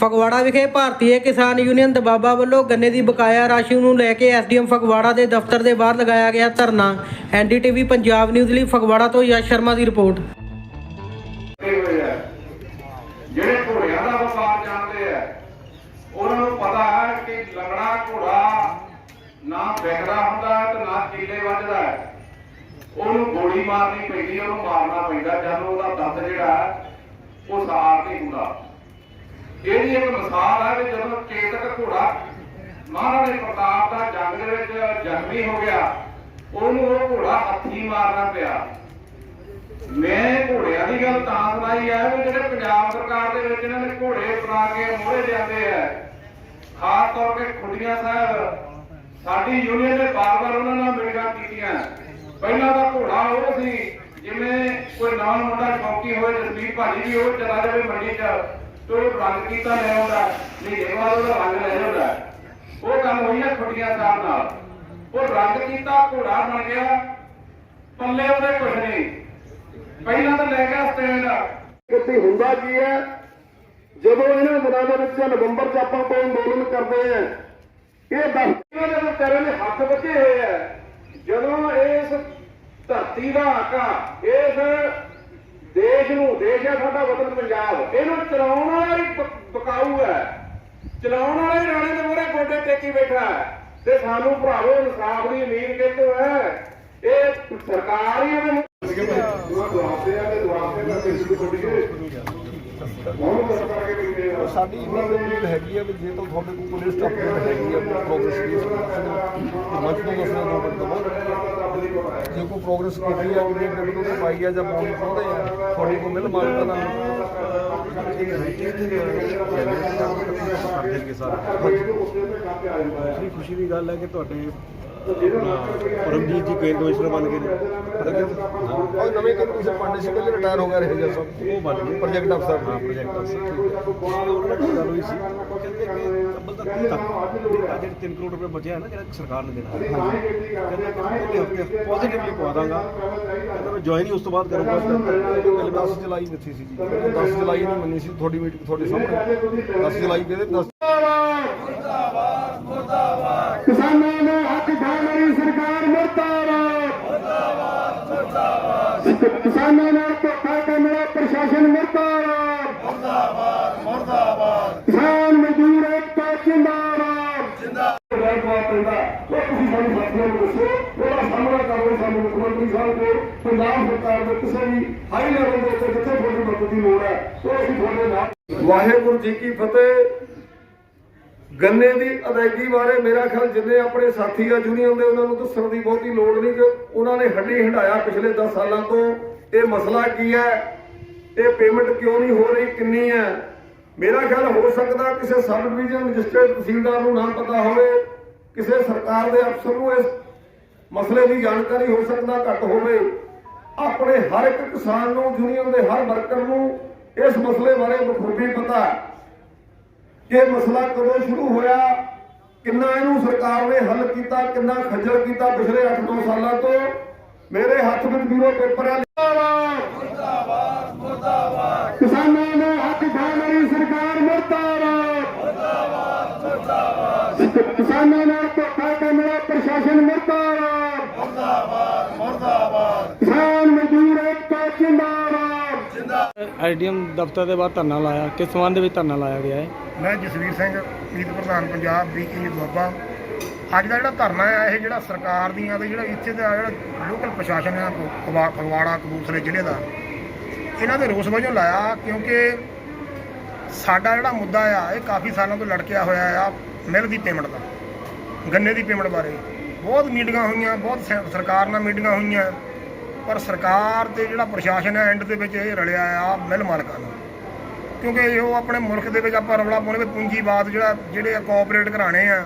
ਫਗਵਾੜਾ ਵਿਖੇ ਭਾਰਤੀ ਕਿਸਾਨ ਯੂਨੀਅਨ ਦਬਾਬਾ ਵੱਲੋਂ ਗੰਨੇ ਦੀ ਬਕਾਇਆ ਰਾਸ਼ੀ ਨੂੰ ਲੈ ਕੇ ਐਸਡੀਐਮ ਫਗਵਾੜਾ ਦੇ ਦਫ਼ਤਰ ਦੇ ਬਾਹਰ ਲਗਾਇਆ ਗਿਆ ਧਰਨਾ। ਐਨਡੀਟੀਵੀ ਪੰਜਾਬ ਨਿਊਜ਼ ਲਈ ਫਗਵਾੜਾ ਤੋਂ ਯਸ਼ ਸ਼ਰਮਾ ਦੀ ਰਿਪੋਰਟ। ਜਿਹੜੇ ਘੋੜਿਆਂ ਦਾ ਵਪਾਰ ਜਾਣਦੇ ਆ, ਉਹਨਾਂ ਨੂੰ ਪਤਾ ਹੈ ਕਿ ਲੰਗੜਾ ਘੋੜਾ ਨਾ ਵਿਕਦਾ ਹੁੰਦਾ ਤੇ ਨਾ ਕੀਲੇ ਵੱਜਦਾ ਉਹਨੂੰ ਗੋਲੀ ਮਾਰਨੀ ਪੈਂਦੀ ਉਹਨੂੰ ਮਾਰਨਾ ਪੈਂਦਾ ਜਦ ਉਹਦਾ ਦੰਦ ਜਿਹੜਾ ਉਹ ਸਾਰ ਨਹੀਂ ਹੁੰਦਾ। ਇਹਦੀ ਇੱਕ ਮਿਸਾਲ ਹੈ ਕਿ ਜਦੋਂ ਚੇਤਕ ਘੋੜਾ ਮਹਾਰਾਜਾ ਪ੍ਰਤਾਪ ਦਾ ਜੰਗ ਦੇ ਵਿੱਚ ਜ਼ਖਮੀ ਹੋ ਗਿਆ, ਉਹਨੂੰ ਉਹ ਘੋੜਾ ਹੱਥੀ ਮਾਰਨਾ ਪਿਆ। ਮੈਂ ਘੋੜਿਆਂ ਦੀ ਗੱਲ ਤਾਂ ਸੁਣਾਈ ਹੈ ਵੀ ਜਿਹੜੇ ਪੰਜਾਬ ਸਰਕਾਰ ਦੇ ਵਿੱਚ ਇਹਨਾਂ ਨੇ ਘੋੜੇ ਬਣਾ ਕੇ ਮੋਹਰੇ ਜਾਂਦੇ ਆ। ਖਾਸ ਤੌਰ ਤੇ ਖੁੱਡੀਆਂ ਸਾਹਿਬ, ਸਾਡੀ ਯੂਨੀਅਨ ਨੇ ਬਾਰ-ਬਾਰ ਉਹਨਾਂ ਨਾਲ ਮੀਟਿੰਗਾਂ ਕੀਤੀਆਂ। ਪਹਿਲਾਂ ਤਾਂ ਘੋੜਾ ਉਹ ਸੀ ਜਿਵੇਂ ਕੋਈ ਨਵਾਂ ਮੁੰਡਾ ਸ਼ੌਕੀ ਹੋਏ, ਜਸਵੀਰ ਭਾਜੀ ਵੀ ਉਹ ਚਲਾ ਜਾਵੇ ਮੰਡੀ 'ਚ। ਤੇ ਉਹ ਰੰਗ ਕੀਤਾ ਲੈ ਆਉਂਦਾ। ਮਹੀਨੇ ਬਾਅਦ ਉਹਦਾ ਰੰਗ ਲੈ ਜਾਂਦਾ ਉਹ ਗੱਲ ਹੋਈ ਹੈ ਖੁੱਡੀਆਂ ਸਾਹਿਬ ਨਾਲ। ਉਹ ਰੰਗ ਕੀਤਾ ਘੋੜਾ ਬਣ ਗਿਆ। ਪੱਲੇ ਉਹਦੇ ਕੁਝ ਨਹੀਂ। ਪਹਿਲਾਂ ਤਾਂ ਲੈ ਗਿਆ ਸਟੈਂਡ ਕਿਤੇ ਹੁੰਦਾ ਕੀ ਹੈ? ਜਦੋਂ ਇਹਨਾਂ ਦਿਨਾਂ ਦੇ ਵਿੱਚ ਨਵੰਬਰ 'ਚ ਆਪਾਂ ਕੋਈ ਅੰਦੋਲਨ ਕਰਦੇ ਆ ਇਹ ਦਸਤੀਆਂ ਦੇ ਵਿਚਾਰੇ ਦੇ ਹੱਥ ਵੱਜੇ ਹੋਏ ਆ ਜਦੋਂ ਇਸ ਧਰਤੀ ਦਾ ਹੱਕਾ ਇਸ ਦੇਸ਼ ਨੂੰ ਦੇਸ਼ ਹੈ ਸਾਡਾ ਵਤਨ ਪੰਜਾਬ। ਇਹਨੂੰ ਚਲਾਉਣ ਵਾਲਾ ਹੀ ਪਕਾਊ ਹੈ। ਚਲਾਉਣ ਵਾਲਾ ਹੀ ਰਾਣੇ ਦੇ ਮੂਹਰੇ ਗੋਡੇ ਟੇਕੀ ਬੈਠਾ ਹੈ। ਤੇ ਸਾਨੂੰ ਭਰਾਵੋ ਇਨਸਾਫ ਦੀ ਉਮੀਦ ਕਿਤੋਂ ਹੈ? ਇਹ ਸਰਕਾਰ ਹੀ ਉਹਦੇ ਦੁਆ ਦੁਆਤੇ ਆ ਤੇ ਦੁਆਤੇ ਦਾ ਕਿਸੇ ਨੂੰ ਸਾਡੀ ਉਮੀਦ ਹੈਗੀ ਆ ਵੀ ਜੇ ਤਾਂ ਤੁਹਾਡੇ ਕੋਲ ਪੁਲਿਸ ਸਟੇਟਮੈਂਟ ਹੈਗੀ ਆ ਪ੍ਰੋਗਰੈਸ ਦੀ ਮੰਚ ਤੋਂ ਦੱਸਣਾ ਦੋ ਮਿੰਟ ਤੋਂ ਬਾਅਦ ਜੇ ਕੋਈ ਪ੍ਰੋਗਰਸ ਕੀਤੀ ਆ ਕਿ ਜੇ ਤੋਂ ਪਾਈ ਆ ਜਾਂ ਪਾਉਣੀ ਚਾਹੁੰਦੇ ਆ ਤੁਹਾਡੇ ਕੋਲ ਮਿਲ ਮਾਲਕਾਂ ਦਾ ਬੜੀ ਖੁਸ਼ੀ ਦੀ ਗੱਲ ਹੈ ਕਿ ਤੁਹਾਡੇ ਪਰਮਜੀਤ ਜੀ ਕੇਂਦਰ ਕਮਿਸ਼ਨਰ ਬਣ ਗਏ ਨੇ। ਪਤਾ ਕਿਉਂ ਉਹ ਨਵੇਂ ਕਿ ਤੁਸੀਂ ਪੰਡਿਤ ਸੀ ਪਹਿਲੇ ਰਿਟਾਇਰ ਹੋ ਗਏ ਰਹੇ ਜੀ ਸਭ ਉਹ ਬਣ ਗਏ। ਪ੍ਰੋਜੈਕਟ ਅਫਸਰ ਹਾਂ ਪ੍ਰੋਜੈਕਟ ਅਫਸਰ ਉਹਨਾਂ ਨਾਲ ਗੱਲ ਹੋਈ ਸੀ। ਕਹਿੰਦੇ ਕਿ ਅੱਬਲ ਤੱਕ ਤੱਕ ਆ ਜਿਹੜੇ 3 ਕਰੋੜ ਰੁਪਏ ਬਚਿਆ ਹੈ ਨਾ ਜਿਹੜਾ ਸਰਕਾਰ ਨੇ ਦੇਣਾ। ਕਹਿੰਦੇ ਹਫ਼ਤੇ ਪੋਜ਼ਿਟਿਵਲੀ ਪਵਾ ਦਾਂਗਾ। ਕਹਿੰਦਾ ਮੈਂ ਜੁਆਇਨ ਹੀ ਉਸ ਤੋਂ ਬਾਅਦ ਕਰੂੰਗਾ। ਪਹਿਲੇ 10 ਜੁਲਾਈ ਮਿੱਥੀ ਸੀ ਜੀ। 10 ਜੁਲਾਈ ਨਹੀਂ ਮੰਨੀ ਸੀ। ਤੁਹਾਡੀ ਮੀਟਿੰਗ ਤੁਹਾਡੇ ਸਾਹਮਣੇ। 10 ਜੁਲਾਈ ਕਹਿੰਦੇ 10 ਕਿਸਾਨਾਂ ਨੂੰ ਖਾਣ ਵਾਲੀ ਸਰਕਾਰ ਮੁਰਦਾਬਾਦ ਮੁਰਦਾਬਾਦ ਮੁਰਦਾਬਾਦ ਕਿਸਾਨਾਂ ਨਾਲ ਧੋਖਾ ਕਰਨ ਵਾਲਾ ਪ੍ਰਸ਼ਾਸਨ ਮੁਰਦਾਬਾਦ ਮੁਰਦਾਬਾਦ ਮੁਰਦਾਬਾਦ ਕਿਸਾਨ ਮਜ਼ਦੂਰ ਏਕਤਾ ਜਿੰਦਾਬਾਦ ਜਿੰਦਾਬਾਦ ਪੈਂਦਾ ਉਹ ਤੁਸੀਂ ਸਾਨੂੰ ਸਾਥੀਆਂ ਨੂੰ ਦੱਸੋ ਉਹਦਾ ਸਾਹਮਣਾ ਕਰੋ ਸਾਨੂੰ ਮੁੱਖ ਮੰਤਰੀ ਸਾਹਿਬ ਕੋਲ ਪੰਜਾਬ ਸਰਕਾਰ ਦੇ ਕਿਸੇ ਵੀ ਹਾਈ ਲੈਵਲ ਦੇ ਉੱਤੇ ਜਿੱਥੇ ਤੁਹਾਡੀ ਮਦਦ ਦੀ ਲੋੜ ਹੈ ਉਹ ਅਸੀਂ ਤੁਹਾਡੇ ਨਾਲ ਵਾਹਿਗੁਰੂ ਜੀ ਕੀ ਫਤਿਹ ਗੰਨੇ ਦੀ ਅਦਾਇਗੀ ਬਾਰੇ ਮੇਰਾ ਖਿਆਲ ਜਿੰਨੇ ਆਪਣੇ ਸਾਥੀ ਆ ਯੂਨੀਅਨ ਦੇ, ਉਹਨਾਂ ਨੂੰ ਦੱਸਣ ਦੀ ਬਹੁਤੀ ਲੋੜ ਨਹੀਂ ਕਿ ਉਹਨਾਂ ਨੇ ਹੱਡੀ ਹੰਡਾਇਆ ਪਿਛਲੇ 10 ਸਾਲਾਂ ਤੋਂ। ਇਹ ਮਸਲਾ ਕੀ ਹੈ? ਇਹ ਪੇਮੈਂਟ ਕਿਉਂ ਨਹੀਂ ਹੋ ਰਹੀ? ਕਿੰਨੀ ਹੈ? ਮੇਰਾ ਖਿਆਲ ਹੋ ਸਕਦਾ ਕਿਸੇ ਸਬ ਡਿਵੀਜ਼ਨ ਮੈਜਿਸਟ੍ਰੇਟ ਤਹਿਸੀਲਦਾਰ ਨੂੰ ਨਾ ਪਤਾ ਹੋਵੇ, ਕਿਸੇ ਸਰਕਾਰ ਦੇ ਅਫਸਰ ਨੂੰ ਇਸ ਮਸਲੇ ਦੀ ਜਾਣਕਾਰੀ ਹੋ ਸਕਦਾ ਘੱਟ ਹੋਵੇ। ਆਪਣੇ ਹਰ ਇੱਕ ਕਿਸਾਨ ਨੂੰ ਯੂਨੀਅਨ ਦੇ ਹਰ ਵਰਕਰ ਨੂੰ ਇਸ ਮਸਲੇ ਬਾਰੇ ਬਖੂਬੀ ਪਤਾ ਹੈ। ਇਹ ਮਸਲਾ ਕਦੋਂ ਸ਼ੁਰੂ ਹੋਇਆ? ਕਿੰਨਾ ਇਹਨੂੰ ਸਰਕਾਰ ਨੇ ਹੱਲ ਕੀਤਾ? ਕਿੰਨਾ ਖੱਜਲ ਕੀਤਾ ਪਿਛਲੇ 8-9 ਸਾਲਾਂ ਤੋਂ? ਮੇਰੇ ਹੱਥ ਵਿੱਚ ਵੀਰੋ ਪੇਪਰ ਹੈ ਮੁਰਦਾਬਾਦ ਮੁਰਦਾਬਾਦ। ਕਿਸਾਨਾਂ ਨੂੰ ਹੱਕ ਖਾਣ ਵਾਲੀ ਸਰਕਾਰ ਮੁਰਦਾਬਾਦ। ਮੁਰਦਾਬਾਦ ਮੁਰਦਾਬਾਦ। ਕਿਸਾਨਾਂ ਨਾਲ ਧੋਖਾ ਕਰਨ ਵਾਲਾ ਪ੍ਰਸ਼ਾਸਨ ਮੁਰਦਾਬਾਦ। ਮੁਰਦਾਬਾਦ ਮੁਰਦਾਬਾਦ। ਕਿਸਾਨ ਮਜ਼ਦੂਰ ਏਕਤਾ ਜਿੰਦਾਬਾਦ ਐਸਡੀਐਮ ਦਫ਼ਤਰ ਦੇ ਬਾਹਰ ਧਰਨਾ ਲਾਇਆ, ਕਿਸ ਸੰਬੰਧ ਵਿੱਚ ਧਰਨਾ ਲਾਇਆ ਗਿਆ ਹੈ ਮੈਂ ਜਸਵੀਰ ਸਿੰਘ ਮੀਤ ਪ੍ਰਧਾਨ ਪੰਜਾਬ ਬੀਕੀ ਦੁਆਬਾ ਅੱਜ ਦਾ ਜਿਹੜਾ ਧਰਨਾ ਆ, ਇਹ ਜਿਹੜਾ ਸਰਕਾਰ ਦੀਆਂ ਤੇ ਜਿਹੜਾ ਇੱਥੇ ਦਾ ਜਿਹੜਾ ਲੋਕਲ ਪ੍ਰਸ਼ਾਸਨ ਆ ਫਗਵਾੜਾ, ਕਪੂਰਥਲੇ ਜ਼ਿਲ੍ਹੇ ਦਾ, ਇਹਨਾਂ ਦੇ ਰੋਸ ਵਜੋਂ ਲਾਇਆ ਕਿਉਂਕਿ ਸਾਡਾ ਜਿਹੜਾ ਮੁੱਦਾ ਆ, ਇਹ ਕਾਫੀ ਸਾਲਾਂ ਤੋਂ ਲੜਕਿਆ ਹੋਇਆ ਆ, ਮਿਲ ਦੀ ਪੇਮੈਂਟ ਦਾ, ਗੰਨੇ ਦੀ ਪੇਮੈਂਟ ਬਾਰੇ। ਬਹੁਤ ਮੀਟਿੰਗਾਂ ਹੋਈਆਂ, ਬਹੁਤ ਸ- ਸਰਕਾਰ ਨਾਲ ਮੀਟਿੰਗਾਂ ਹੋਈਆਂ। ਪਰ ਸਰਕਾਰ ਤੇ ਜਿਹੜਾ ਪ੍ਰਸ਼ਾਸਨ ਹੈ ਐਂਡ ਦੇ ਵਿੱਚ ਇਹ ਰਲਿਆ ਆ ਮਿਲ ਮਾਲਕਾਂ ਨਾਲ ਕਿਉਂਕਿ ਉਹ ਆਪਣੇ ਮੁਲਕ ਦੇ ਵਿੱਚ ਆਪਾਂ ਰੌਲਾ ਪਾਉਣੇ ਵੀ ਪੂੰਜੀਵਾਦ ਜਿਹੜਾ, ਜਿਹੜੇ ਕੋਆਪਰੇਟ ਘਰਾਣੇ ਆ,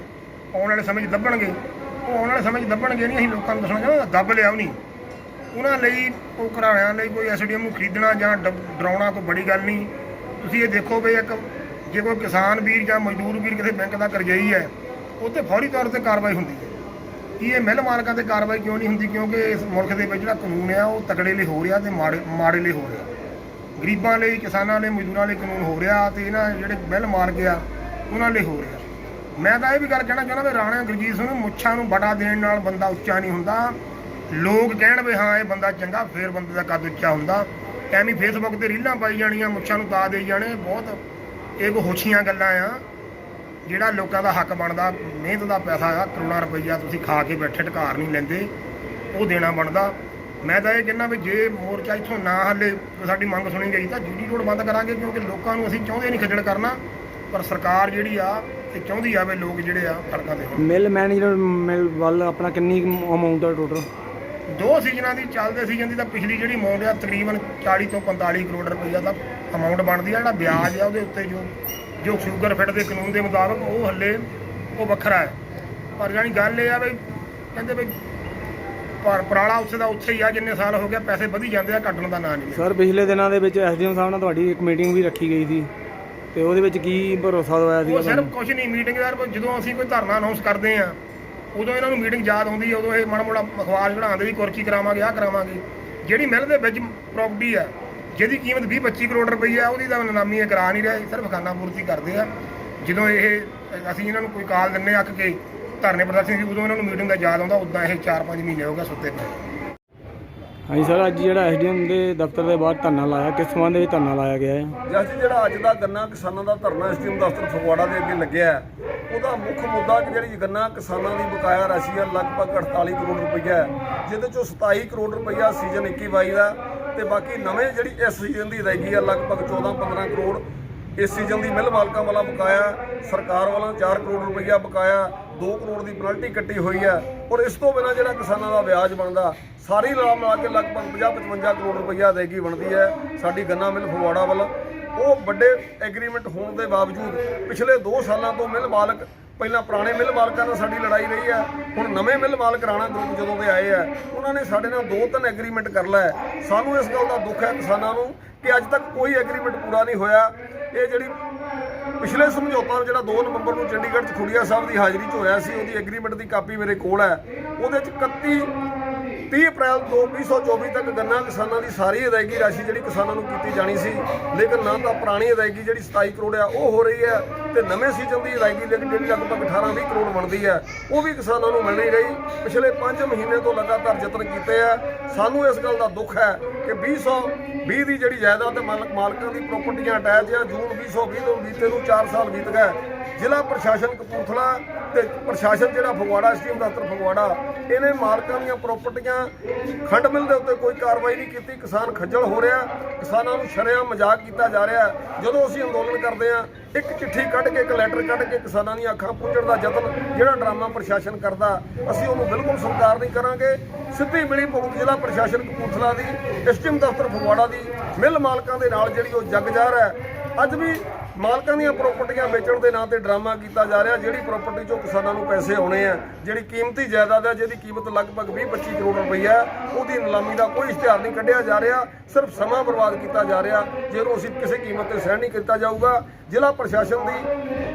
ਆਉਣ ਵਾਲੇ ਸਮੇਂ 'ਚ ਦੱਬਣਗੇ। ਉਹ ਆਉਣ ਵਾਲੇ ਸਮੇਂ 'ਚ ਦੱਬਣਗੇ ਨਹੀਂ, ਅਸੀਂ ਲੋਕਾਂ ਨੂੰ ਦੱਸਣਾ ਚਾਹੁੰਦੇ ਦੱਬ ਲਿਆ ਵੀ ਨਹੀਂ ਉਹਨਾਂ ਲਈ, ਉਹ ਘਰਾਣਿਆਂ ਲਈ ਕੋਈ ਐਸਡੀਐਮ ਨੂੰ ਖਰੀਦਣਾ ਜਾਂ ਡਰਾਉਣਾ ਕੋਈ ਬੜੀ ਗੱਲ ਨਹੀਂ। ਤੁਸੀਂ ਇਹ ਦੇਖੋ ਵੀ ਇੱਕ, ਜੇ ਕੋਈ ਕਿਸਾਨ ਵੀਰ ਜਾਂ ਮਜ਼ਦੂਰ ਵੀਰ ਕਿਸੇ ਬੈਂਕ ਦਾ ਕਰਜ਼ਈ ਹੈ, ਉਹ ਤੇ ਫੌਰੀ ਤੌਰ ਤੇ ਕਾਰਵਾਈ ਹੁੰਦੀ ਹੈ। ਕਿ ਇਹ ਮਿਲ ਮਾਲਕਾਂ ਤੇ ਕਾਰਵਾਈ ਕਿਉਂ ਨਹੀਂ ਹੁੰਦੀ? ਕਿਉਂਕਿ ਇਸ ਮੁਲਕ ਦੇ ਵਿੱਚ ਜਿਹੜਾ ਕਾਨੂੰਨ ਆ, ਉਹ ਤਕੜੇ ਲਈ ਹੋ ਰਿਹਾ ਤੇ ਮਾੜੇ ਮਾੜੇ ਲਈ ਹੋ ਰਿਹਾ। ਗਰੀਬਾਂ ਲਈ, ਕਿਸਾਨਾਂ ਲਈ, ਮਜ਼ਦੂਰਾਂ ਲਈ ਕਾਨੂੰਨ ਹੋ ਰਿਹਾ ਤੇ ਇਹਨਾਂ ਜਿਹੜੇ ਬਿੱਲ ਮਾਰ ਆ, ਉਹਨਾਂ ਲਈ ਹੋ ਰਿਹਾ। ਮੈਂ ਤਾਂ ਇਹ ਵੀ ਗੱਲ ਕਹਿਣਾ ਚਾਹੁੰਦਾ ਵੀ ਰਾਣਾ ਗੁਰਜੀਤ ਸਿੰਘ ਨੂੰ ਮੁੱਛਾਂ ਨੂੰ ਬੜਾ ਦੇਣ ਨਾਲ ਬੰਦਾ ਉੱਚਾ ਨਹੀਂ ਹੁੰਦਾ। ਲੋਕ ਕਹਿਣ ਵੀ ਹਾਂ, ਇਹ ਬੰਦਾ ਚੰਗਾ, ਫੇਰ ਬੰਦੇ ਦਾ ਕੱਦ ਉੱਚਾ ਹੁੰਦਾ। ਐਵੇਂ ਫੇਸਬੁੱਕ ਤੇ ਰੀਲਾਂ ਪਾਈ ਜਾਣੀਆਂ, ਮੁੱਛਾਂ ਨੂੰ ਤਾ ਦੇਈ ਜਾਣੇ, ਬਹੁਤ ਇਹ ਕੋ ਹੋਛੀਆਂ ਗੱਲਾਂ ਆ। ਜਿਹੜਾ ਲੋਕਾਂ ਦਾ ਹੱਕ ਬਣਦਾ ਮਿਹਨਤ ਦਾ ਪੈਸਾ ਆ ਕਰੋੜਾਂ ਰੁਪਈਆ ਤੁਸੀਂ ਖਾ ਕੇ ਬੈਠੇ ਢਕਾਰ ਨਹੀਂ ਲੈਂਦੇ ਉਹ ਦੇਣਾ ਬਣਦਾ। ਮੈਂ ਤਾਂ ਇਹ ਕਹਿੰਦਾ ਵੀ ਜੇ ਮੋਰਚਾ ਇੱਥੋਂ ਨਾ ਹੱਲੇ ਸਾਡੀ ਮੰਗ ਸੁਣੀ ਗਈ ਤਾਂ ਜੀਡੀ ਰੋਡ ਬੰਦ ਕਰਾਂਗੇ ਕਿਉਂਕਿ ਲੋਕਾਂ ਨੂੰ ਅਸੀਂ ਚਾਹੁੰਦੇ ਨਹੀਂ ਖੱਜਲ ਕਰਨਾ ਪਰ ਸਰਕਾਰ ਜਿਹੜੀ ਆ ਇਹ ਚਾਹੁੰਦੀ ਆ ਵੀ ਲੋਕ ਜਿਹੜੇ ਆ ਸੜਕਾਂ ਤੇ ਹੋਣ। ਮਿਲ ਮੈਨੇਜਰ ਮਿਲ ਵੱਲ ਆਪਣਾ ਕਿੰਨੀ ਅਮਾਉਂਟ ਆ ਟੋਟਲ ਦੋ ਸੀਜ਼ਨਾਂ ਦੀ ਚੱਲਦੇ ਸੀਜ਼ਨ ਦੀ ਤਾਂ ਪਿਛਲੀ ਜਿਹੜੀ ਅਮਾਉਂਟ ਆ ਤਕਰੀਬਨ 40 ਤੋਂ 45 ਕਰੋੜ ਰੁਪਈਆ ਦਾ ਅਮਾਉਂਟ ਬਣਦੀ ਆ ਜਿਹੜਾ ਵਿਆਜ ਆ ਉਹਦੇ ਉੱਤੇ ਜੋ ਜੋ ਸ਼ੂਗਰ ਫਿਟ ਦੇ ਕਾਨੂੰਨ ਦੇ ਮੁਤਾਬਕ ਉਹ ਹੱਲੇ ਉਹ ਵੱਖਰਾ ਹੈ। ਪਰ ਜਾਨੀ ਗੱਲ ਇਹ ਆ ਵੀ ਕਹਿੰਦੇ ਵੀ ਪਰ ਪਰਾਲਾ ਉੱਥੇ ਦਾ ਉੱਥੇ ਹੀ ਆ ਜਿੰਨੇ ਸਾਲ ਹੋ ਗਿਆ ਪੈਸੇ ਵਧੀ ਜਾਂਦੇ ਆ ਘਟਣ ਦਾ ਨਾਂ ਨਹੀਂ ਸਰ ਪਿਛਲੇ ਦਿਨਾਂ ਦੇ ਵਿੱਚ ਐਸਡੀਐਮ ਸਾਹਿਬ ਨਾਲ ਤੁਹਾਡੀ ਇੱਕ ਮੀਟਿੰਗ ਵੀ ਰੱਖੀ ਗਈ ਸੀ ਤੇ ਉਹਦੇ ਵਿੱਚ ਕੀ ਭਰੋਸਾ ਦਵਾਇਆ ਸੀ ਉਹ ਸਿਰਫ ਕੁਝ ਨਹੀਂ ਮੀਟਿੰਗ ਯਾਰ ਜਦੋਂ ਅਸੀਂ ਕੋਈ ਧਰਨਾ ਅਨਾਉਂਸ ਕਰਦੇ ਆ ਉਦੋਂ ਇਹਨਾਂ ਨੂੰ ਮੀਟਿੰਗ ਯਾਦ ਆਉਂਦੀ ਹੈ ਉਦੋਂ ਇਹ ਮਾੜਾ ਮੋੜਾ ਅਖਬਾਰ ਚੜਾਉਂਦੇ ਵੀ ਕੁਰਕੀ ਕਰਾਵਾਂਗੇ ਆਹ ਕਰਾਵਾਂਗੇ। ਜਿਹੜੀ ਮਿਲ ਦੇ ਵਿੱਚ ਪ੍ਰਾਪਰਟੀ ਆ ਜਿਹਦੀ ਕੀਮਤ 20 25 ਕਰੋੜ ਰੁਪਈਆ ਉਹਦੀ ਤਾਂ ਨਿਲਾਮੀ ਇਹ ਕਰਾ ਨਹੀਂ ਰਹੇ ਸਿਰਫ ਖਾਨਾ ਪੂਰਤੀ ਕਰਦੇ ਆ। ਜਦੋਂ ਇਹ ਅਸੀਂ ਇਹਨਾਂ ਨੂੰ ਕੋਈ ਕਾਲ ਦਿੰਨੇ ਆ ਕੇ ਧਰਨੇ ਪ੍ਰਦਰਸ਼ਨ ਸੀ ਉਦੋਂ ਇਹਨਾਂ ਨੂੰ ਮੀਟਿੰਗ ਦਾ ਯਾਦ ਆਉਂਦਾ ਉਦਾਂ ਇਹ 4-5 ਮਹੀਨੇ ਹੋ ਗਏ ਸੁੱਤੇ ਪਏ ਹਾਂਜੀ ਸਰ ਅੱਜ ਜਿਹੜਾ ਐਸਡੀਐਮ ਦੇ ਦਫ਼ਤਰ ਦੇ ਬਾਹਰ ਧਰਨਾ ਲਾਇਆ ਕਿਸ ਸੰਬੰਧ ਵਿੱਚ ਧਰਨਾ ਲਾਇਆ ਗਿਆ ਹੈ? ਜੱਜ ਜਿਹੜਾ ਅੱਜ ਦਾ ਗੰਨਾ ਕਿਸਾਨਾਂ ਦਾ ਧਰਨਾ ਐਸਟੀਐਮ ਦਫ਼ਤਰ ਫਗਵਾੜਾ ਦੇ ਅੱਗੇ ਲੱਗਿਆ ਉਹਦਾ ਮੁੱਖ ਮੁੱਦਾ ਕਿ ਜਿਹੜੀ ਗੰਨਾ ਕਿਸਾਨਾਂ ਦੀ ਬਕਾਇਆ ਰਾਸ਼ੀ ਹੈ ਲਗਭਗ 48 ਕਰੋੜ ਰੁਪਈਆ ਹੈ ਜਿਹਦੇ ਚੋਂ 27 ਕਰੋੜ ਰੁਪਈਆ ਸੀਜ਼ਨ 21-22 ਦਾ ਤੇ ਬਾਕੀ ਨਵੇਂ ਜਿਹੜੀ ਇਸ ਸੀਜ਼ਨ ਦੀ ਅਦਾਇਗੀ ਆ, ਲਗਭਗ 14-15 ਕਰੋੜ ਇਸ ਸੀਜ਼ਨ ਦੀ ਮਿਲ ਮਾਲਕਾਂ ਵਾਲਾ ਬਕਾਇਆ, ਸਰਕਾਰ ਵੱਲੋਂ 4 ਕਰੋੜ ਰੁਪਈਆ ਬਕਾਇਆ 2 ਕਰੋੜ ਦੀ ਪੈਨਲਟੀ ਕੱਟੀ ਹੋਈ ਹੈ ਔਰ ਇਸ ਤੋਂ ਬਿਨਾਂ ਜਿਹੜਾ ਕਿਸਾਨਾਂ ਦਾ ਵਿਆਜ ਬਣਦਾ, ਸਾਰੀ ਲਾ ਮਿਲਾ ਕੇ ਲਗਭਗ 50-55 ਕਰੋੜ ਰੁਪਈਆ ਅਦਾਇਗੀ ਬਣਦੀ ਹੈ ਸਾਡੀ ਗੰਨਾ ਮਿਲ ਫਗਵਾੜਾ ਵੱਲ। ਉਹ ਵੱਡੇ ਐਗਰੀਮੈਂਟ ਹੋਣ ਦੇ ਬਾਵਜੂਦ ਪਿਛਲੇ 2 ਸਾਲਾਂ ਤੋਂ ਮਿਲ ਮਾਲਕ ਪਹਿਲਾਂ ਪੁਰਾਣੇ ਮਿਲ ਮਾਲਕਾਂ ਨਾਲ ਸਾਡੀ ਲੜਾਈ ਰਹੀ ਹੈ ਹੁਣ ਨਵੇਂ ਮਿਲ ਮਾਲਕ ਰਾਣਾ ਗਰੁੱਪ ਜਦੋਂ ਦੇ ਆਏ ਆ, ਉਹਨਾਂ ਨੇ ਸਾਡੇ ਨਾਲ ਦੋ ਤਿੰਨ ਐਗਰੀਮੈਂਟ ਕਰ ਲਿਆ ਸਾਨੂੰ ਇਸ ਗੱਲ ਦਾ ਦੁੱਖ ਹੈ ਕਿਸਾਨਾਂ ਨੂੰ ਕਿ ਅੱਜ ਤੱਕ ਕੋਈ ਐਗਰੀਮੈਂਟ ਪੂਰਾ ਨਹੀਂ ਹੋਇਆ। ਇਹ ਜਿਹੜੀ ਪਿਛਲੇ ਸਮਝੌਤਾ ਜਿਹੜਾ 2 ਨਵੰਬਰ ਨੂੰ ਚੰਡੀਗੜ੍ਹ 'ਚ ਖੁੜੀਆ ਸਾਹਿਬ ਦੀ ਹਾਜ਼ਰੀ 'ਚ ਹੋਇਆ ਸੀ, ਉਹਦੀ ਐਗਰੀਮੈਂਟ ਦੀ ਕਾਪੀ ਮੇਰੇ ਕੋਲ ਹੈ। ਉਹਦੇ 'ਚ 31 30 ਅਪ੍ਰੈਲ ਤੋਂ 2024 ਤੱਕ ਗੰਨਾ ਕਿਸਾਨਾਂ ਦੀ ਸਾਰੀ ਅਦਾਇਗੀ ਰਾਸ਼ੀ ਜਿਹੜੀ ਕਿਸਾਨਾਂ ਨੂੰ ਕੀਤੀ ਜਾਣੀ ਸੀ, ਲੇਕਿਨ ਨਾ ਤਾਂ ਪੁਰਾਣੀ ਅਦਾਇਗੀ ਜਿਹੜੀ 27 ਕਰੋੜ ਆ, ਉਹ ਹੋ ਰਹੀ ਹੈ ਤੇ ਨਵੇਂ ਸੀਜ਼ਨ ਦੀ ਅਦਾਇਗੀ ਲੇਕਿਨ ਜਿਹੜੀ ਲਗਭਗ 18 20 ਕਰੋੜ ਬਣਦੀ ਹੈ, ਉਹ ਵੀ ਕਿਸਾਨਾਂ ਨੂੰ ਮਿਲਣੀ ਰਹੀ। ਪਿਛਲੇ 5 ਮਹੀਨੇ ਤੋਂ ਲਗਾਤਾਰ ਯਤਨ ਕੀਤੇ ਆ। ਸਾਨੂੰ ਇਸ ਗੱਲ ਦਾ ਦੁੱਖ ਹੈ ਕਿ 2020 ਦੀ ਜਿਹੜੀ ਜਾਇਦਾਦ ਮਾਲਕ ਮਾਲਕਾਂ ਦੀ ਪ੍ਰਾਪਰਟੀਆਂ ਅਟੈਚ ਆ, ਜੂਨ 2020 ਤੋਂ ਬੀਤੇ ਨੂੰ 4 ਸਾਲ ਬੀਤ ਗਏ। ਜ਼ਿਲ੍ਹਾ ਪ੍ਰਸ਼ਾਸਨ ਕਪੂਰਥਲਾ ਤੇ ਪ੍ਰਸ਼ਾਸਨ ਜਿਹੜਾ ਫਗਵਾੜਾ ਸਟੀਮ ਦਫ਼ਤਰ ਫਗਵਾੜਾ, ਇਹਨੇ ਮਾਲਕਾਂ ਦੀਆਂ ਪ੍ਰਾਪਰਟੀਆਂ ਖੰਡ ਮਿਲ ਦੇ ਉੱਤੇ ਕੋਈ ਕਾਰਵਾਈ ਨਹੀਂ ਕੀਤੀ, ਕਿਸਾਨ ਖੱਜਲ ਹੋ ਰਿਹਾ, ਕਿਸਾਨਾਂ ਨੂੰ ਸ਼ਰਿਆ ਮਜ਼ਾਕ ਕੀਤਾ ਜਾ ਰਿਹਾ। ਜਦੋਂ ਅਸੀਂ ਅੰਦੋਲਨ ਕਰਦੇ ਆ ਇੱਕ ਚਿੱਠੀ ਕੱਢ ਕੇ, ਇੱਕ ਲੈਟਰ ਕੱਢ ਕੇ ਕਿਸਾਨਾਂ ਦੀਆਂ ਅੱਖਾਂ ਪੂੰਝਣ ਦਾ ਯਤਨ ਜਿਹੜਾ ਡਰਾਮਾ ਪ੍ਰਸ਼ਾਸਨ ਕਰਦਾ, ਅਸੀਂ ਉਹਨੂੰ ਬਿਲਕੁਲ ਸਵੀਕਾਰ ਨਹੀਂ ਕਰਾਂਗੇ। ਸਿੱਧੀ ਮਿਲੀ ਭੁਗਤ ਜ਼ਿਲ੍ਹਾ ਪ੍ਰਸ਼ਾਸਨ ਕਪੂਰਥਲਾ ਦੀ ਸਟੀਮ ਦਫ਼ਤਰ ਫਗਵਾੜਾ ਦੀ, ਮਿਲ ਮਾਲਕਾਂ ਦੇ ਨਾਲ ਜਿਹੜੀ ਉਹ ਜੱਗ ਜਾ ਹੈ। ਅੱਜ ਵੀ ਮਾਲਕਾਂ ਦੀਆਂ ਪ੍ਰਾਪਰਟੀਆਂ ਵੇਚਣ ਦੇ ਨਾਂ ਤੇ ਡਰਾਮਾ ਕੀਤਾ ਜਾ ਰਿਹਾ, ਜਿਹੜੀ ਪ੍ਰਾਪਰਟੀ ਚੋਂ ਕਿਸਾਨਾਂ ਨੂੰ ਪੈਸੇ ਆਉਣੇ ਆ, ਜਿਹੜੀ ਕੀਮਤੀ ਜਾਇਦਾਦ ਹੈ ਜਿਹਦੀ ਕੀਮਤ ਲਗਭਗ 20-25 ਕਰੋੜ ਰੁਪਈਆ ਉਹਦੀ ਨਿਲਾਮੀ ਦਾ ਕੋਈ ਇਸ਼ਤਿਹਾਰ ਨਹੀਂ ਕੱਢਿਆ ਜਾ ਰਿਹਾ, ਸਿਰਫ ਸਮਾਂ ਬਰਬਾਦ ਕੀਤਾ ਜਾ ਰਿਹਾ, ਜਿਹਨੂੰ ਅਸੀਂ ਕਿਸੇ ਕੀਮਤ ਤੇ ਸਹਿਣ ਨਹੀਂ ਕੀਤਾ ਜਾਊਗਾ। ਜ਼ਿਲ੍ਹਾ ਪ੍ਰਸ਼ਾਸਨ ਦੀ,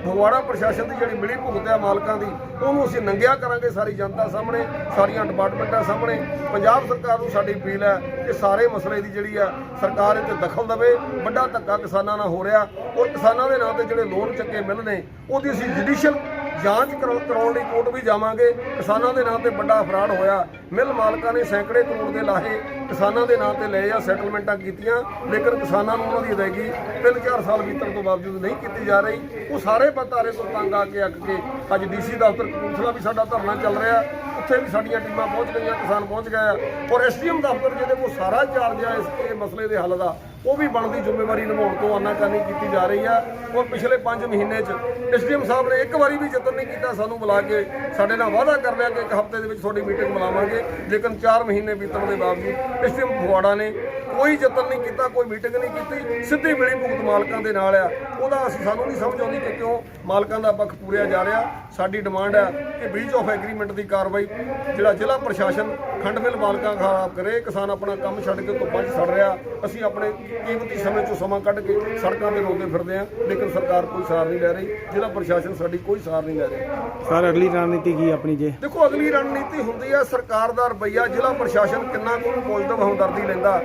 ਫਗਵਾੜਾ ਪ੍ਰਸ਼ਾਸਨ ਦੀ ਜਿਹੜੀ ਮਿਲੀ ਭੁਗਤ ਹੈ ਮਾਲਕਾਂ ਦੀ, ਉਹਨੂੰ ਅਸੀਂ ਨੰਗਿਆ ਕਰਾਂਗੇ ਸਾਰੀ ਜਨਤਾ ਸਾਹਮਣੇ, ਸਾਰੀਆਂ ਡਿਪਾਰਟਮੈਂਟਾਂ ਸਾਹਮਣੇ। ਪੰਜਾਬ ਸਰਕਾਰ ਨੂੰ ਸਾਡੀ ਅਪੀਲ ਹੈ ਕਿ ਸਾਰੇ ਮਸਲੇ ਦੀ ਜਿਹੜੀ ਆ, ਸਰਕਾਰ ਇੱਥੇ ਦਖਲ ਦੇਵੇ, ਵੱਡਾ ਧੱਕਾ ਕਿਸਾਨਾਂ ਨਾਲ ਹੋ ਰਿਹਾ, ਔਰ ਕਿਸਾਨ ਦੇ ਨਾਂ ਤੇ ਜਿਹੜੇ ਲੋਨ ਚੱਕੇ ਮਿਲ ਉਹਦੀ ਅਸੀਂ ਜੁਡੀਸ਼ੀਅਲ ਜਾਂਚ ਕਰਾਉਣ ਲਈ ਕੋਰਟ ਵੀ ਜਾਵਾਂਗੇ। ਕਿਸਾਨਾਂ ਦੇ ਨਾਂ ਤੇ ਵੱਡਾ ਫਰਾਡ ਹੋਇਆ। ਮਿਲ ਮਾਲਕਾਂ ਨੇ ਸੈਂਕੜੇ ਕਰੋੜ ਦੇ ਲਾਹੇ ਕਿਸਾਨਾਂ ਦੇ ਨਾਂ ਤੇ ਲਏ ਆ ਸੈਟਲਮੈਂਟਾਂ ਕੀਤੀਆਂ। ਲੇਕਿਨ ਕਿਸਾਨਾਂ ਨੂੰ ਉਹਨਾਂ ਦੀ ਅਦਾਇਗੀ 3-4 ਸਾਲ ਬੀਤਣ ਤੋਂ ਬਾਵਜੂਦ ਨਹੀਂ ਕੀਤੀ ਜਾ ਰਹੀ। ਉਹ ਸਾਰੇ ਬਤਾਰੇ ਤੋਂ ਤੰਗ ਆ ਕੇ ਅੱਕ ਕੇ ਅੱਜ ਡੀਸੀ ਦਫ਼ਤਰ ਕਪੂਰਥਲਾ ਵੀ ਸਾਡਾ ਧਰਨਾ ਚੱਲ ਰਿਹਾ। ਉੱਥੇ ਵੀ ਸਾਡੀਆਂ ਟੀਮਾਂ ਪਹੁੰਚ ਗਈਆਂ, ਕਿਸਾਨ ਪਹੁੰਚ ਗਏ ਆ। ਔਰ ਐਸਡੀਐਮ ਦਫ਼ਤਰ ਜਿਹਦੇ ਕੋਲ ਸਾਰਾ ਚਾਰਜ ਆ ਇਸ ਮਸਲੇ ਦੇ ਹੱਲ ਦਾ। ਉਹ ਵੀ ਬਣਦੀ ਜ਼ਿੰਮੇਵਾਰੀ ਨਿਭਾਉਣ ਤੋਂ ਆਨਾਕਾਨੀ ਕੀਤੀ ਜਾ ਰਹੀ ਆ। ਔਰ ਪਿਛਲੇ 5 ਮਹੀਨੇ 'ਚ ਐਸਡੀਐਮ ਸਾਹਿਬ ਨੇ ਇੱਕ ਵਾਰੀ ਵੀ ਯਤਨ ਨਹੀਂ ਕੀਤਾ ਸਾਨੂੰ ਬੁਲਾ ਕੇ ਸਾਡੇ ਨਾਲ ਵਾਅਦਾ ਕਰ ਲਿਆ ਕਿ ਇੱਕ ਹਫ਼ਤੇ ਦੇ ਵਿੱਚ ਤੁਹਾਡੀ ਮੀਟਿੰਗ ਬੁਲਾਵਾਂਗੇ। ਲੇਕਿਨ 4 ਮਹੀਨੇ ਬੀਤਣ ਦੇ ਬਾਵਜੂਦ ਐਸਡੀਐਮ ਫਗਵਾੜਾ ਨੇ ਕੋਈ ਯਤਨ ਨਹੀਂ ਕੀਤਾ, ਕੋਈ ਮੀਟਿੰਗ ਨਹੀਂ ਕੀਤੀ। ਸਿੱਧੀ ਮਿਲੀ ਭੁਗਤ ਮਾਲਕਾਂ ਦੇ ਨਾਲ ਆ। ਉਹਦਾ ਅਸੀਂ ਸਾਨੂੰ ਨਹੀਂ ਸਮਝ ਆਉਂਦੀ ਕਿ ਕਿਉਂ ਮਾਲਕਾਂ ਦਾ ਪੱਖ ਪੂਰਿਆ ਜਾ ਰਿਹਾ। ਸਾਡੀ ਡਿਮਾਂਡ ਹੈ ਕਿ ਬ੍ਰੀਚ ਆਫ ਐਗਰੀਮੈਂਟ ਦੀ ਕਾਰਵਾਈ ਜਿਹੜਾ ਜ਼ਿਲ੍ਹਾ ਪ੍ਰਸ਼ਾਸਨ ਖੰਡ ਮਿਲ ਮਾਲਕਾਂ ਖਿਲਾਫ ਕਰੇ। ਕਿਸਾਨ ਆਪਣਾ ਕੰਮ ਛੱਡ ਕੇ ਧੁੱਪਾਂ 'ਚ ਸੜ ਰਿਹਾ। ਅਸੀਂ ਆਪਣੇ ਕੀਮਤੀ ਸਮੇਂ 'ਚੋਂ ਸਮਾਂ ਕੱਢ ਕੇ ਸੜਕਾਂ ਤੇ ਰੋਂਦੇ ਫਿਰਦੇ ਆ ਲੇਕਿਨ ਸਰਕਾਰ ਕੋਈ ਸਾਰ ਨਹੀਂ ਲੈ ਰਹੀ। ਜ਼ਿਲ੍ਹਾ ਪ੍ਰਸ਼ਾਸਨ ਸਾਡੀ ਕੋਈ ਸਾਰ ਨਹੀਂ ਲੈ ਰਿਹਾ। ਸਰ ਅਗਲੀ ਰਣਨੀਤੀ ਕੀ ਆਪਣੀ ਜੇ? ਦੇਖੋ ਅਗਲੀ ਰਣਨੀਤੀ ਹੁੰਦੀ ਹੈ ਸਰਕਾਰ ਦਾ ਰਵੱਈਆ ਜ਼ਿਲ੍ਹਾ ਪ੍ਰਸ਼ਾਸਨ ਕਿੰਨਾ ਕੁ ਪੋਜ਼ਿਟਿਵ ਹਮਦਰਦੀ ਲੈਂਦਾ।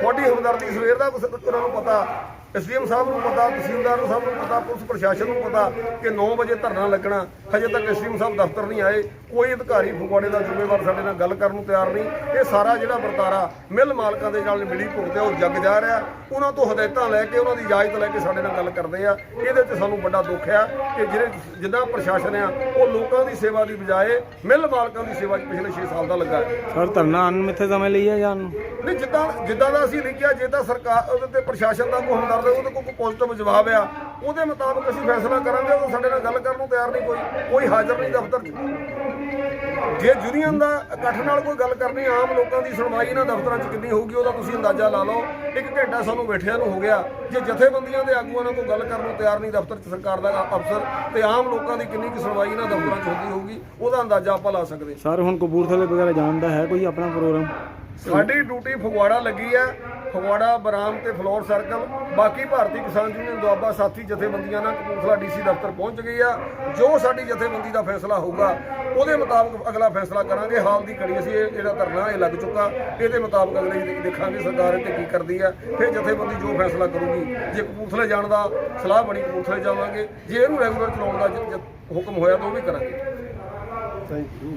ਤੁਹਾਡੀ ਹਮਦਰਦੀ ਸਵੇਰ ਦਾ ਉਹਨਾਂ ਨੂੰ ਪਤਾ। ਐਸਡੀਐਮ ਸਾਹਿਬ ਨੂੰ ਪਤਾ ਤਹਿਸੀਲਦਾਰ ਨੂੰ ਸਾਹਿਬ ਨੂੰ ਪਤਾ ਪੁਲਿਸ ਪ੍ਰਸ਼ਾਸਨ ਨੂੰ ਪਤਾ ਕਿ 9 ਵਜੇ ਧਰਨਾ ਲੱਗਣਾ। ਹਜੇ ਤੱਕ ਐਸਡੀਐਮ ਸਾਹਿਬ ਦਫ਼ਤਰ ਨਹੀਂ ਆਏ। ਕੋਈ ਅਧਿਕਾਰੀ ਫਗਵਾੜੇ ਦਾ ਜ਼ਿੰਮੇਵਾਰ ਸਾਡੇ ਨਾਲ ਗੱਲ ਕਰਨ ਨੂੰ ਤਿਆਰ ਨਹੀਂ। ਇਹ ਸਾਰਾ ਜਿਹੜਾ ਵਰਤਾਰਾ ਮਿੱਲ ਮਾਲਕਾਂ ਦੇ ਨਾਲ ਮਿਲੀ ਭੁਗਤੇ ਉਹ ਜੱਗ ਜਾ ਰਿਹਾ। ਉਹਨਾਂ ਤੋਂ ਹਦਾਇਤਾਂ ਲੈ ਕੇ ਉਹਨਾਂ ਦੀ ਇਜਾਜ਼ਤ ਲੈ ਕੇ ਸਾਡੇ ਨਾਲ ਗੱਲ ਕਰਦੇ ਆ। ਇਹਦੇ ਤੇ ਸਾਨੂੰ ਵੱਡਾ ਦੁੱਖ ਆ ਕਿ ਜਿਹੜੇ ਜਿੱਦਾਂ ਪ੍ਰਸ਼ਾਸਨ ਆ ਉਹ ਲੋਕਾਂ ਦੀ ਸੇਵਾ ਦੀ ਬਜਾਏ ਮਿੱਲ ਮਾਲਕਾਂ ਦੀ ਸੇਵਾ 'ਚ ਪਿਛਲੇ 6 ਸਾਲ ਦਾ ਲੱਗਾ ਸਰ ਧਰਨਾ ਅਨਮਿੱਥੇ ਸਮੇਂ ਲਈ ਹੈ ਜਾਂ ਨਹੀਂ ਜਿੱਦਾਂ ਜਿੱਦਾਂ ਦਾ ਅਸੀਂ ਲਿਖਿਆ ਜੇ ਤਾਂ ਸਰਕਾਰ ਉਹਦੇ ਤੇ ਪ੍ਰਸ਼ਾਸਨ ਦਾ ਕੋਈ ਹਮਦਰਦ ਉਹਦੇ ਕੋਈ ਪੋਜ਼ਿਟਿਵ ਜਵਾਬ ਆ, ਉਹਦੇ ਮੁਤਾਬਕ ਅਸੀਂ ਫੈਸਲਾ ਕਰਾਂਗੇ, ਉਹ ਸਾਡੇ ਨਾਲ ਗੱਲ ਕਰਨ ਨੂੰ ਤਿਆਰ ਨਹੀਂ ਕੋਈ ਕੋਈ ਹਾਜ਼ਰ ਨਹੀਂ ਦਫ਼ਤਰ 'ਚ। ਜੇ ਯੂਨੀਅਨ ਦਾ ਇਕੱਠ ਨਾਲ ਕੋਈ ਗੱਲ ਕਰਨੀ, ਆਮ ਲੋਕਾਂ ਦੀ ਸੁਣਵਾਈ ਇਹਨਾਂ ਦਫ਼ਤਰਾਂ 'ਚ ਕਿੰਨੀ ਹੋਊਗੀ, ਉਹਦਾ ਤੁਸੀਂ ਅੰਦਾਜ਼ਾ ਲਾ ਲਓ। ਇੱਕ ਘੰਟਾ ਸਾਨੂੰ ਬੈਠਿਆਂ ਨੂੰ ਹੋ ਗਿਆ, ਜੇ ਜਥੇਬੰਦੀਆਂ ਦੇ ਆਗੂਆਂ ਨਾਲ ਕੋਈ ਗੱਲ ਕਰਨ ਨੂੰ ਤਿਆਰ ਨਹੀਂ ਦਫ਼ਤਰ 'ਚ, ਸਰਕਾਰ ਦਾ ਅਫਸਰ ਤੇ ਆਮ ਲੋਕਾਂ ਦੀ ਕਿੰਨੀ ਕੁ ਸੁਣਵਾਈ ਇਹਨਾਂ ਦਫ਼ਤਰਾਂ 'ਚ ਹੁੰਦੀ ਹੋਊਗੀ, ਉਹਦਾ ਅੰਦਾਜ਼ਾ ਆਪਾਂ ਲਾ ਸਕਦੇ ਸਰ, ਹੁਣ ਕਪੂਰਥਲੇ ਵਗੈਰਾ ਜਾਣ ਦਾ ਹੈ ਕੋਈ ਆਪਣਾ ਪ੍ਰੋਗਰਾਮ ਸਾਡੀ ਡਿਊਟੀ ਫਗਵਾੜਾ ਲੱਗੀ ਹੈ, ਫਗਵਾੜਾ, ਬਰਾਮ ਤੇ ਫਲੋਰ ਸਰਕਲ। ਬਾਕੀ ਭਾਰਤੀ ਕਿਸਾਨ ਯੂਨੀਅਨ ਦੁਆਬਾ ਸਾਥੀ ਜਥੇਬੰਦੀਆਂ ਨਾਲ ਕਪੂਰਥਲਾ ਡੀਸੀ ਦਫ਼ਤਰ ਪਹੁੰਚ ਗਈ ਆ। ਜੋ ਸਾਡੀ ਜਥੇਬੰਦੀ ਦਾ ਫੈਸਲਾ ਹੋਊਗਾ, ਉਹਦੇ ਮੁਤਾਬਕ ਅਗਲਾ ਫੈਸਲਾ ਕਰਾਂਗੇ। ਹਾਲ ਦੀ ਘੜੀ ਅਸੀਂ ਇਹ ਜਿਹੜਾ ਧਰਨਾ, ਇਹ ਲੱਗ ਚੁੱਕਾ। ਇਹਦੇ ਮੁਤਾਬਕ ਅਗਲੇ ਦੇਖਾਂਗੇ ਸਰਕਾਰ ਇਹ ਤੇ ਕੀ ਕਰਦੀ ਹੈ ਫਿਰ ਜਥੇਬੰਦੀ ਜੋ ਫੈਸਲਾ ਕਰੂਗੀ, ਜੇ ਕਪੂਰਥਲੇ ਜਾਣ ਦਾ ਸਲਾਹ ਬਣੀ, ਕਪੂਰਥਲੇ ਜਾਵਾਂਗੇ। ਜੇ ਇਹਨੂੰ ਰੈਗੂਲਰ ਚਲਾਉਣ ਦਾ ਹੁਕਮ ਹੋਇਆ ਤਾਂ ਉਹ ਵੀ ਕਰਾਂਗੇ। Thank you